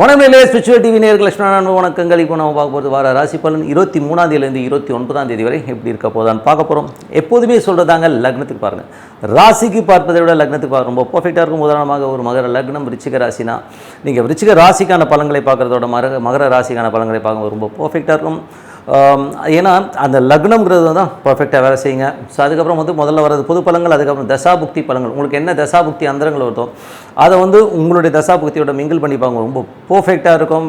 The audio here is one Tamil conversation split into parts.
வணக்கம் நிலைய ஸ்பிரிச்சுவல் டிவி நேர்கள் லட்சுமணன் வணக்கங்கள். இப்போ நம்ம பார்க்க போகிறது வார ராசி பலன் இருபத்தி மூணாம் தேதியிலேருந்து இருபத்தி ஒன்பதாம் தேதி வரை எப்படி இருக்க போதான்னு பார்க்க போகிறோம் எப்போதுமே சொல்கிறதாங்க லக்னத்துக்கு பாருங்கள் ராசிக்கு பார்ப்பதை விட லக்னத்துக்கு பார்க்க ரொம்ப பர்ஃபெக்டாக இருக்கும். உதாரணமாக ஒரு மகர லக்னம் ரிச்சிக ராசினா நீங்கள் ரிச்சிக ராசிக்கான பலன்களை பார்க்குறதோட மகர மகர ராசிக்கான பலன்களை பார்க்கும்போது ரொம்ப பர்ஃபெக்டாக இருக்கும். ஏன்னா அந்த லக்னம்ங்கிறது தான் பர்ஃபெக்டாக வேலை செய்யுங்க. ஸோ அதுக்கப்புறம் வந்து முதல்ல வரது பொது பழங்கள் அதுக்கப்புறம் தசாபுக்தி பழங்கள். உங்களுக்கு என்ன தசாபுக்தி அந்தரங்கள் வருதோ அதை வந்து உங்களுடைய தசாபுக்தியோட மிங்கிள் பண்ணிப்பாங்க ரொம்ப பர்ஃபெக்டாக இருக்கும்.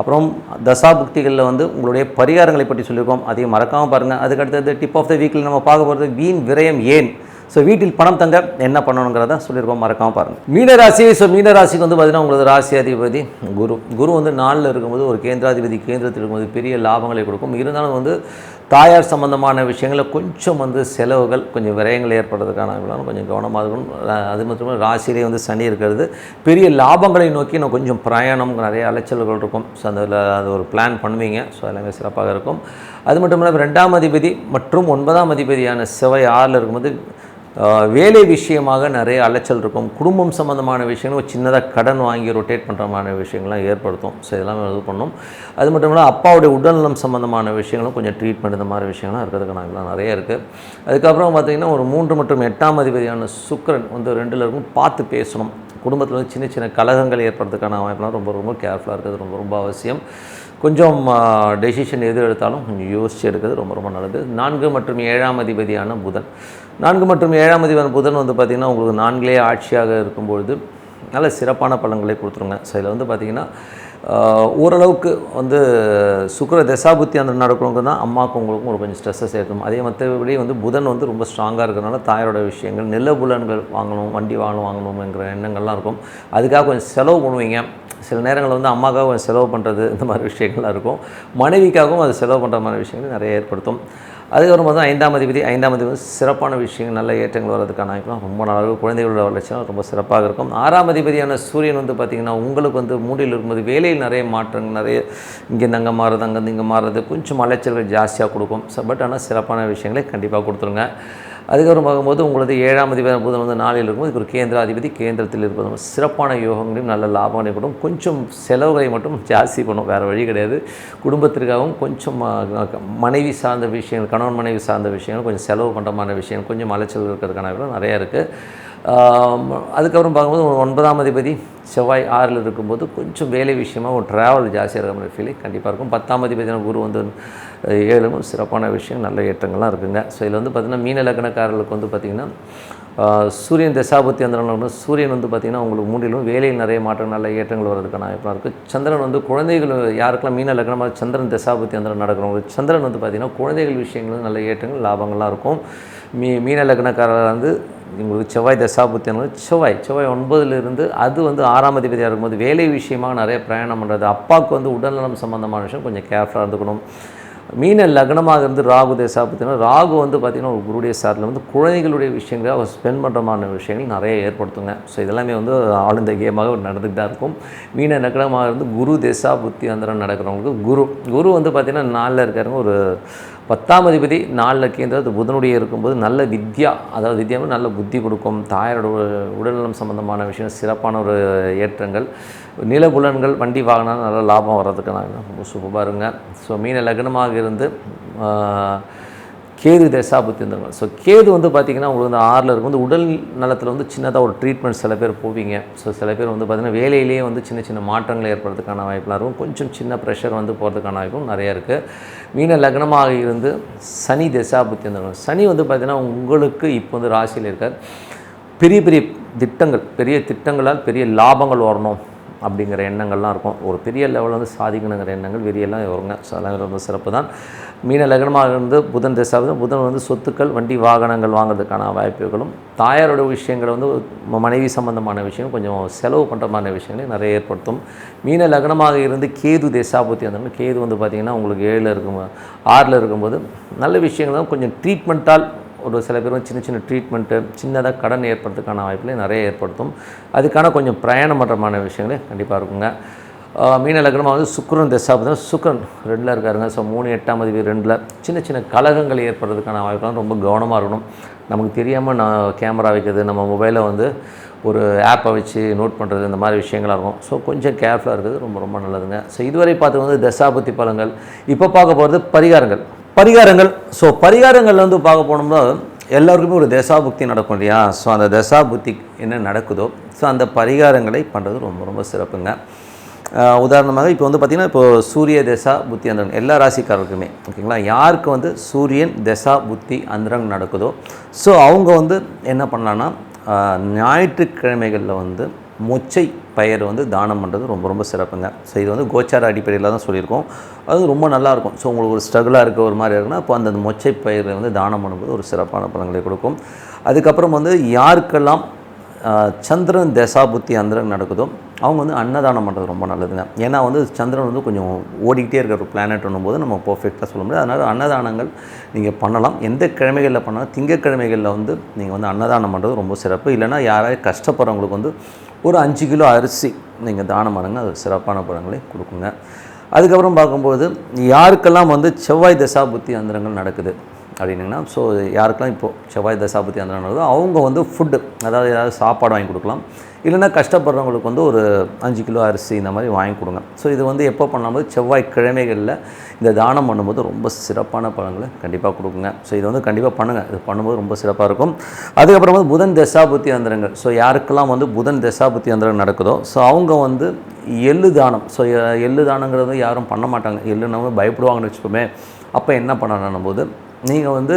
அப்புறம் தசாபுக்திகளில் வந்து உங்களுடைய பரிகாரங்களை பற்றி சொல்லியிருக்கோம். அதையும் மறக்காமல் பாருங்கள் அதுக்கடுத்தது டிப் ஆஃப் த வீக்கில் நம்ம பார்க்க போகிறது வீண் விரயம் ஏன்? ஸோ வீட்டில் பணம் தங்க என்ன பண்ணணுங்கிறத சொல்லியிருக்கோம் மறக்காமல் பாருங்கள் மீனராசி ஸோ மீனராசிக்கு வந்து பார்த்தீங்கன்னா உங்களது ராசி அதிபதி குரு. குரு வந்து நாளில் இருக்கும்போது ஒரு கேந்திராதிபதி கேந்திரத்தில் இருக்கும்போது பெரிய லாபங்களை கொடுக்கும். இருந்தாலும் வந்து தாயார் சம்பந்தமான விஷயங்களில் கொஞ்சம் வந்து செலவுகள் கொஞ்சம் விரயங்கள் ஏற்படுறதுக்கான கொஞ்சம் கவனமாக இருக்கணும். அது மட்டும் ராசியிலே வந்து சனி இருக்கிறது. பெரிய லாபங்களை நோக்கி இன்னும் கொஞ்சம் பிரயாணம் நிறைய அலைச்சல்கள் இருக்கும். ஸோ அதில் அது ஒரு பிளான் பண்ணுவீங்க. ஸோ எல்லாமே சிறப்பாக இருக்கும். அது மட்டும் இல்லாமல் ரெண்டாம் அதிபதி மற்றும் ஒன்பதாம் அதிபதியான செவ்வாய் ஆறில் இருக்கும்போது வேலை விஷயமாக நிறைய அலைச்சல் இருக்கும். குடும்பம் சம்மந்தமான விஷயங்கள் ஒரு சின்னதாக கடன் வாங்கி ரொட்டேட் பண்ணுற மாதிரி விஷயங்கள்லாம் ஏற்படுத்தும். ஸோ இதெல்லாம் இது பண்ணும். அது மட்டும் இல்லாமல் அப்பாவுடைய உடல்நலம் சம்மந்தமான விஷயங்களும் கொஞ்சம் ட்ரீட்மெண்ட் இந்த மாதிரி விஷயங்கள்லாம் இருக்கிறதுக்கு நாங்களாம் நிறைய இருக்குது அதுக்கப்புறம் பார்த்திங்கன்னா ஒரு மூன்று மற்றும் எட்டாம் அதிபதியான சுக்கிரன் வந்து ரெண்டில் இருக்கும். பார்த்து பேசணும். குடும்பத்தில் வந்து சின்ன சின்ன கலகங்கள் ஏற்படுறதுக்கான வாய்ப்புலாம் ரொம்ப ரொம்ப கேர்ஃபுல்லாக இருக்கிறது ரொம்ப ரொம்ப அவசியம். கொஞ்சம் டெசிஷன் எது எடுத்தாலும் கொஞ்சம் யோசித்து எடுக்கிறது ரொம்ப ரொம்ப நல்லது. நான்கு மற்றும் ஏழாம் அதிபதியான புதன். நான்கு மற்றும் ஏழாம் அதிபதியான புதன் வந்து பார்த்திங்கன்னா உங்களுக்கு நான்கிலே ஆட்சியாக இருக்கும்பொழுது நல்ல சிறப்பான பலன்களை கொடுத்துருங்க. ஸோ இதில் வந்து பார்த்திங்கன்னா ஓரளவுக்கு வந்து சுக்கர தசாபுத்தி அந்த நடக்கிறவங்க தான் அம்மாவுக்கும் உங்களுக்கும் ஒரு கொஞ்சம் ஸ்ட்ரெஸ்ஸை சேர்க்கணும் அதே மற்றபடி வந்து புதன் வந்து ரொம்ப ஸ்ட்ராங்காக இருக்கிறனால தாயாரோட விஷயங்கள் நில புலன்கள் வாங்கணும் வண்டி வாங்கணும் வாங்கணுங்கிற எண்ணங்கள்லாம் இருக்கும். அதுக்காக கொஞ்சம் செலவு பண்ணுவீங்க. சில நேரங்களில் வந்து அம்மாக்காக கொஞ்சம் செலவு பண்ணுறது இந்த மாதிரி விஷயங்கள்லாம் இருக்கும். மனைவிக்காகவும் அது செலவு பண்ணுற மாதிரி விஷயங்கள் நிறைய ஏற்படுத்தும். அதுக்கப்புறம் பார்த்தா ஐந்தாம் அதிபதி ஐந்தாம் அதிபதி சிறப்பான விஷயங்கள் நல்ல ஏற்றங்கள் வர்றதுக்கான வாய்ப்பு ரொம்ப நல்லா குழந்தைகளோட வளர்ச்சியெல்லாம் ரொம்ப சிறப்பாக இருக்கும். ஆறாம் அதிபதியான சூரியன் வந்து பார்த்திங்கன்னா உங்களுக்கு வந்து மூடியில் இருக்கும்போது வேலையில் நிறைய மாற்றங்கள் நிறைய இங்கேருந்து அங்கே மாறுறது அங்கேருந்து இங்கே மாறுறது கொஞ்சம் அலைச்சல்கள் ஜாஸ்தியாக கொடுக்கும். பட் ஆனால் சிறப்பான விஷயங்களை கண்டிப்பாக கொடுத்துருங்க. அதுக்கப்புறம் பார்க்கும்போது உங்களது ஏழாம் அதிபதி புதன் வந்து நாளில் இருக்கும்போது ஒரு கேந்திராதிபதி கேந்திரத்தில் இருப்பது சிறப்பான யோகங்களையும் நல்ல லாபங்களையும் கொடுக்கும் கொஞ்சம் செலவுகளை மட்டும் ஜாஸ்தி பண்ணும் வேறு வழி கிடையாது. குடும்பத்திற்காகவும் கொஞ்சம் மனைவி சார்ந்த விஷயங்கள் கணவன் மனைவி சார்ந்த விஷயங்கள் கொஞ்சம் செலவு பண்ணுறமான விஷயம் கொஞ்சம் அலைச்சல் இருக்கிறதுக்கான நிறையா இருக்குது அதுக்கப்புறம் பார்க்கும்போது ஒன்பதாம் அதிபதி செவ்வாய் ஆறில் இருக்கும்போது கொஞ்சம் வேலை விஷயமாக ஒரு ட்ராவல் ஜாஸ்தியாக இருக்கிற மாதிரி ஃபீலிங் கண்டிப்பாக இருக்கும். பத்தாம் அதிபதியான குரு வந்து ஏழும் சிறப்பான விஷயம் நல்ல ஏற்றங்கள்லாம் இருக்குங்க. ஸோ இதில் வந்து பார்த்திங்கன்னா மீன லக்னக்காரர்களுக்கு வந்து பார்த்திங்கன்னா சூரியன் தசாபத்தி அந்த சூரியன் வந்து பார்த்திங்கன்னா உங்களுக்கு மூடிலும் வேலையில் நிறைய மாற்றம் நல்ல ஏற்றங்கள் வர்றதுக்கான வாய்ப்பாக இருக்குது சந்திரன் வந்து குழந்தைகள் யாருக்கெல்லாம் மீன லக்னமாக சந்திரன் தசாபத்தி அந்த நடக்கிறவங்க சந்திரன் வந்து பார்த்திங்கன்னா குழந்தைகள் விஷயங்களும் நல்ல ஏற்றங்கள் லாபங்கள்லாம் இருக்கும். மீ மீன லக்னக்காரர் வந்து உங்களுக்கு செவ்வாய் தசாபுத்தியங்கள் செவ்வாய் செவ்வாய் ஒன்பதுலேருந்து அது வந்து ஆறாம் அதிபதியாக இருக்கும்போது வேலை விஷயமாக நிறைய பிரயாணம் பண்ணுறது அப்பாவுக்கு வந்து உடல்நலம் சம்மந்தமான விஷயம் கொஞ்சம் கேர்ஃபுல்லாக இருந்துக்கணும். மீன லக்னமாக இருந்து ராகு தசாபுத்தினா ராகு வந்து பார்த்திங்கன்னா ஒரு குருடைய சாரில் வந்து குழந்தைகளுடைய விஷயங்களை அவர் ஸ்பெண்ட் பண்ணுறமான விஷயங்கள் நிறைய ஏற்படுத்துங்க. ஸோ இதெல்லாமே வந்து ஆழ்ந்த கேமாக நடந்துகிட்டு தான் இருக்கும். மீன லக்னமாக இருந்து குரு தசாபுத்தி புத்தி அந்தரம் நடக்கிறவங்களுக்கு குரு. குரு வந்து பார்த்திங்கன்னா நாளில் இருக்கிறவங்க ஒரு பத்தாம் அதிபதி நாளில் கேந்திரத்து புதனுடைய இருக்கும்போது நல்ல வித்யா அதாவது வித்யா நல்ல புத்தி கொடுக்கும் தாயாரோட உடல்நலம் சம்பந்தமான விஷயம் சிறப்பான ஒரு ஏற்றங்கள் நிலபுலன்கள் வண்டி வாகனம் நல்ல லாபம் வர்றதுக்கு நான் ரொம்ப சூப்பராக இருங்க. ஸோ மீன லக்னமாக இருந்து கேது தசாபுத்தி இருந்தவங்க ஸோ கேது வந்து பார்த்திங்கன்னா உங்களுக்கு வந்து ஆறில் இருக்கும். வந்து உடல் நலத்தில் வந்து சின்னதாக ஒரு ட்ரீட்மெண்ட் சில பேர் போவீங்க. ஸோ சில பேர் வந்து பார்த்திங்கன்னா வேலையிலேயே வந்து சின்ன சின்ன மாற்றங்கள் ஏற்படுறதுக்கான வாய்ப்புலாம் இருக்கும். கொஞ்சம் சின்ன ப்ரெஷர் வந்து போகிறதுக்கான வாய்ப்பும் நிறைய இருக்குது மீன லக்னமாக இருந்து சனி தசாபுத்தி இருந்தவங்க சனி வந்து பார்த்திங்கன்னா உங்களுக்கு இப்போ வந்து ராசியில் இருக்கார். பெரிய பெரிய திட்டங்கள் பெரிய திட்டங்களால் பெரிய லாபங்கள் வரணும். அப்படிங்கிற எண்ணங்கள்லாம் இருக்கும். ஒரு பெரிய லெவலில் வந்து சாதிக்கணுங்கிற எண்ணங்கள் வெறியெல்லாம் வருங்க. ரொம்ப சிறப்பு தான். மீன லக்னமாக இருந்து புதன் தசாவது புதன் வந்து சொத்துக்கள் வண்டி வாகனங்கள் வாங்குறதுக்கான வாய்ப்புகளும் தாயாரோட விஷயங்களை வந்து மனைவி சம்பந்தமான விஷயம் கொஞ்சம் செலவு பண்ணுற மாதிரி விஷயங்களை நிறைய ஏற்படுத்தும். மீன லக்னமாக இருந்து கேது தேசாபுத்தி அந்த கேது வந்து பார்த்திங்கன்னா உங்களுக்கு ஏழில் இருக்கும் ஆறில் இருக்கும்போது நல்ல விஷயங்கள் தான் கொஞ்சம் ட்ரீட்மெண்ட்டால் ஒரு சில பேர் சின்ன சின்ன ட்ரீட்மெண்ட்டு சின்னதாக கடன் ஏற்படுறதுக்கான வாய்ப்புகளை நிறைய ஏற்படுத்தும். அதுக்கான கொஞ்சம் பிரயாணம் பண்ணுறமான விஷயங்களே கண்டிப்பாக இருக்குங்க. மீன லக்னமாக வந்து சுக்ரன் தசாபதம் பார்த்தீங்கன்னா சுக்கிரன் ரெண்டில் இருக்காருங்க. ஸோ மூணு எட்டாம் தேதி ரெண்டில் சின்ன சின்ன கலகங்கள் ஏற்படுறதுக்கான வாய்ப்புலாம் ரொம்ப கவனமாக இருக்கணும். நமக்கு தெரியாமல் நான் கேமரா வைக்கிறது நம்ம மொபைலை வந்து ஒரு ஆப்பை வச்சு நோட் பண்ணுறது இந்த மாதிரி விஷயங்களாக இருக்கும். ஸோ கொஞ்சம் கேர்ஃபுல்லாக இருக்கிறது ரொம்ப ரொம்ப நல்லதுங்க. ஸோ இதுவரை பார்த்து வந்து தசாபுத்தி பலங்கள் இப்போ பார்க்க போகிறது பரிகாரங்கள். பரிகாரங்கள் ஸோ பரிகாரங்கள் வந்து பார்க்க போனோம்னா எல்லாருக்குமே ஒரு தசாபுக்தி நடக்கும் இல்லையா? ஸோ அந்த தசாபுக்தி என்ன நடக்குதோ ஸோ அந்த பரிகாரங்களை பண்ணுறது ரொம்ப ரொம்ப சிறப்புங்க. உதாரணமாக இப்போ வந்து பார்த்திங்கன்னா இப்போ சூரிய தசா புத்தி அந்தரன் எல்லா ராசிக்காரருக்குமே ஓகேங்களா? யாருக்கு வந்து சூரியன் தசா புத்தி அந்தரங் நடக்குதோ ஸோ அவங்க வந்து என்ன பண்ணலான்னா ஞாயிற்றுக்கிழமைகளில் வந்து மொச்சை பயிர் வந்து தானம் பண்ணுறது ரொம்ப ரொம்ப சிறப்புங்க. ஸோ இது வந்து கோச்சார அடிப்படையில் தான் சொல்லியிருக்கோம். அது ரொம்ப நல்லாயிருக்கும். ஸோ உங்களுக்கு ஒரு ஸ்ட்ரகிளாக இருக்க ஒரு மாதிரி இருக்குன்னா அப்போ அந்த மொச்சை பயிரை வந்து தானம் பண்ணும்போது ஒரு சிறப்பான பலன்களை கொடுக்கும். அதுக்கப்புறம் வந்து யாருக்கெல்லாம் சந்திரன் தசாபுத்தி அந்தரன் நடக்குதோ அவங்க வந்து அன்னதானம் பண்ணுறது ரொம்ப நல்லதுங்க. ஏன்னா வந்து சந்திரன் வந்து கொஞ்சம் ஓடிக்கிட்டே இருக்கிற ஒரு பிளானட்னும் போது நம்ம பர்ஃபெக்டாக சொல்ல முடியாது. அதனால் அன்னதானங்கள் நீங்கள் பண்ணலாம். எந்த கிழமைகளில் பண்ணாலும்? திங்கக்கிழமைகளில் வந்து நீங்கள் வந்து அன்னதானம் பண்ணுறது ரொம்ப சிறப்பு. இல்லைன்னா யாராவது கஷ்டப்படுறவங்களுக்கு வந்து ஒரு அஞ்சு கிலோ அரிசி நீங்கள் தானம் பண்ணுங்க அது சிறப்பான பலன்களை கொடுக்குங்க. அதுக்கப்புறம் பார்க்கும்போது யாருக்கெல்லாம் வந்து செவ்வாய் தசாபுத்தி அந்தரங்கள் நடக்குது அப்படின்னிங்கன்னா ஸோ யாருக்கெல்லாம் இப்போது செவ்வாய் தசாபுத்தி அந்தரங்கள் நடக்குதோ அவங்க வந்து ஃபுட்டு அதாவது ஏதாவது சாப்பாடு வாங்கி கொடுக்கலாம். இல்லைன்னா கஷ்டப்படுறவங்களுக்கு வந்து ஒரு அஞ்சு கிலோ அரிசி இந்த மாதிரி வாங்கி கொடுங்க. ஸோ இது வந்து எப்போ பண்ணும்போது செவ்வாய் கிழமைகளில் இந்த தானம் பண்ணும்போது ரொம்ப சிறப்பான பழங்களை கண்டிப்பாக கொடுக்குங்க. ஸோ இது வந்து கண்டிப்பாக பண்ணுங்கள் இது பண்ணும்போது ரொம்ப சிறப்பாக இருக்கும். அதுக்கப்புறம் வந்து புதன் தசாபுத்தி அந்தரங்கள் ஸோ யாருக்கெல்லாம் வந்து புதன் தசாபுத்தி அந்தரங்கள் நடக்குதோ ஸோ அவங்க வந்து எள்ளு தானம். ஸோ எள்ளு தானங்கிறது யாரும் பண்ண மாட்டாங்க. எள்ளுனவங்க பயப்படுவாங்கன்னு வச்சுக்கோமே. அப்போ என்ன பண்ணணும் போது நீங்கள் வந்து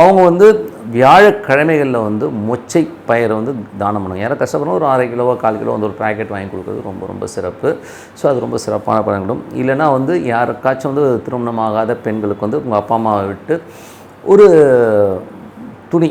அவங்க வந்து வியாழக்கிழமைகளில் வந்து மொச்சை பயிரை வந்து தானம் பண்ணுவாங்க. யாரும் கஷ்டப்படுறோம் ஒரு அரை கிலோவோ கால் கிலோ வந்து ஒரு பேக்கெட் வாங்கி கொடுக்குறது ரொம்ப ரொம்ப சிறப்பு. ஸோ அது ரொம்ப சிறப்பான பழங்கிடும் இல்லைன்னா வந்து யாருக்காச்சும் வந்து திருமணமாகாத பெண்களுக்கு வந்து உங்கள் அப்பா அம்மாவை விட்டு ஒரு துணி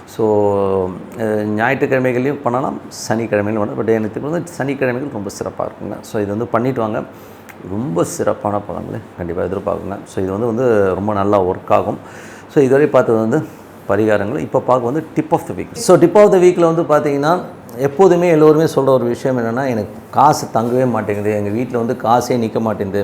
ஸோ ஞாயிற்றுக்கிழமைகளையும் பண்ணலாம் சனிக்கிழமையிலும் பண்ணலாம். பட் எனக்கு வந்து சனிக்கிழமைகள் ரொம்ப சிறப்பாக இருக்குங்க. ஸோ இது வந்து பண்ணிட்டு வாங்க. ரொம்ப சிறப்பான பலன்களை கண்டிப்பாக எதிர்பார்க்குங்க. ஸோ இது வந்து வந்து ரொம்ப நல்லா ஒர்க் ஆகும். ஸோ இதுவரை பார்த்தது வந்து பரிகாரங்கள். இப்போ பார்க்க வந்து tip of the week so tip of the வீக்கில் வந்து பார்த்தீங்கன்னா எப்போதுமே எல்லோருமே சொல்கிற ஒரு விஷயம் என்னென்னா எனக்கு காசு தங்கவே மாட்டேங்குது. எங்கள் வீட்டில் வந்து காசே நிற்க மாட்டேங்குது.